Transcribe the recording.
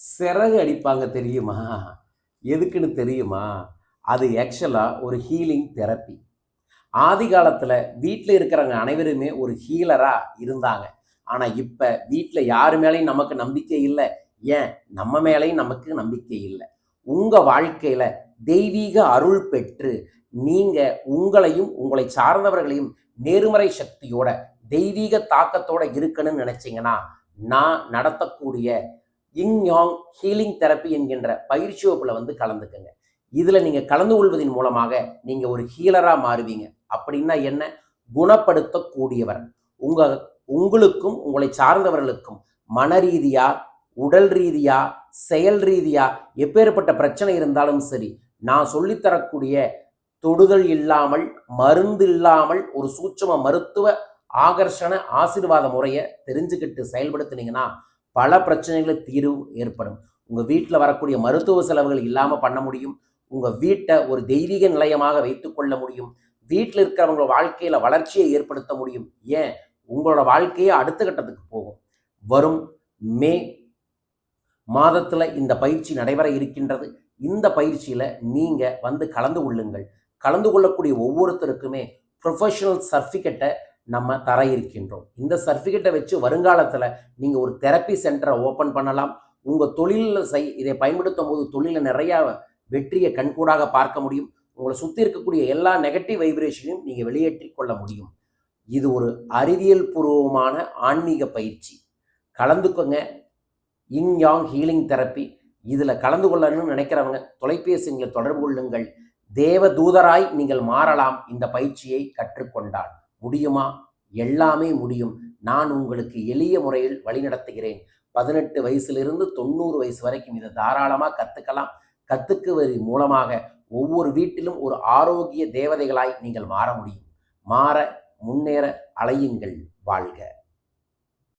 சிறகு அடிப்பாங்க தெரியுமா? எதுக்குன்னு தெரியுமா? அது ஆக்சுவலாக ஒரு ஹீலிங் தெரப்பி ஆதி காலத்தில் வீட்டில் இருக்கிறவங்க அனைவருமே ஒரு ஹீலராக இருந்தாங்க. ஆனால் இப்போ வீட்டில் யார் மேலேயும் நமக்கு நம்பிக்கை இல்லை. ஏன்? நம்ம மேலேயும் நமக்கு நம்பிக்கை இல்லை. உங்கள் வாழ்க்கையில் தெய்வீக அருள் பெற்று நீங்கள் உங்களையும் உங்களை சார்ந்தவர்களையும் நேர்மறை சக்தியோட தெய்வீக தாக்கத்தோட இருக்கணும்னு நினச்சிங்கன்னா நான் நடத்தக்கூடிய இங் யாங் ஹீலிங் தெரப்பி என்கின்ற பயிற்சி வகுப்புல வந்து கலந்துக்கங்க. இதில் நீங்கள் கலந்து கொள்வதன் மூலமாக நீங்கள் ஒரு ஹீலராக மாறுவீங்க. அப்படின்னா என்ன? குணப்படுத்தக்கூடியவர். உங்க உங்களுக்கும் உங்களை சார்ந்தவர்களுக்கும் மன ரீதியா உடல் ரீதியா செயல் ரீதியா எப்பேற்பட்ட பிரச்சனை இருந்தாலும் சரி நான் சொல்லித்தரக்கூடிய தொடுதல் இல்லாமல் மருந்து இல்லாமல் ஒரு சூட்சம மருத்துவ ஆகர்ஷண ஆசீர்வாத முறையை தெரிஞ்சுக்கிட்டு செயல்படுத்தினீங்கன்னா பல பிரச்சனைகளுக்கு தீர்வு ஏற்படும். உங்கள் வீட்டில் வரக்கூடிய மருத்துவ செலவுகள் இல்லாமல் பண்ண முடியும். உங்கள் வீட்டை ஒரு தெய்வீக நிலையமாக வைத்துக்கொள்ள முடியும். வீட்டில் இருக்கிறவங்களோட வாழ்க்கையில் வளர்ச்சியை ஏற்படுத்த முடியும். ஏன்? உங்களோட வாழ்க்கையே அடுத்த கட்டத்துக்கு போகும். வரும் மே மாதத்தில் இந்த பயிற்சி நடைபெற இருக்கின்றது. இந்த பயிற்சியில் நீங்கள் வந்து கலந்து கொள்ளுங்கள். கலந்து கொள்ளக்கூடிய ஒவ்வொருத்தருக்குமே ப்ரொஃபஷனல் சர்டிஃபிகேட்டை நம்ம தர இருக்கின்றோம். இந்த சர்டிஃபிகேட்டை வச்சு வருங்காலத்தில் நீங்கள் ஒரு தெரப்பி சென்டரை ஓப்பன் பண்ணலாம். உங்கள் தொழிலில் செய் இதை பயன்படுத்தும் போது தொழிலில் நிறையா வெற்றியை கண்கூடாக பார்க்க முடியும். உங்களை சுற்றி இருக்கக்கூடிய எல்லா நெகட்டிவ் வைப்ரேஷனையும் நீங்கள் வெளியேற்றி கொள்ள முடியும். இது ஒரு அறிவியல் பூர்வமான ஆன்மீக பயிற்சி. கலந்துக்கோங்க. இங் யாங் ஹீலிங் தெரப்பி இதில் கலந்து கொள்ளணும்னு நினைக்கிறவங்க தொலைபேசிங்களை தொடர்பு கொள்ளுங்கள். தேவ தூதராய் நீங்கள் மாறலாம். இந்த பயிற்சியை கற்றுக்கொண்டால். முடியுமா? எல்லாமே முடியும். நான் உங்களுக்கு எளிய முறையில் வழிநடத்துகிறேன். பதினெட்டு வயசுலிருந்து தொண்ணூறு வயசு வரைக்கும் இதை தாராளமாக கற்றுக்கலாம் கற்றுக்குவது மூலமாக ஒவ்வொரு வீட்டிலும் ஒரு ஆரோக்கிய தேவதைகளாய் நீங்கள் மாற முடியும். மாற முன்னேற அலையுங்கள். வாழ்க.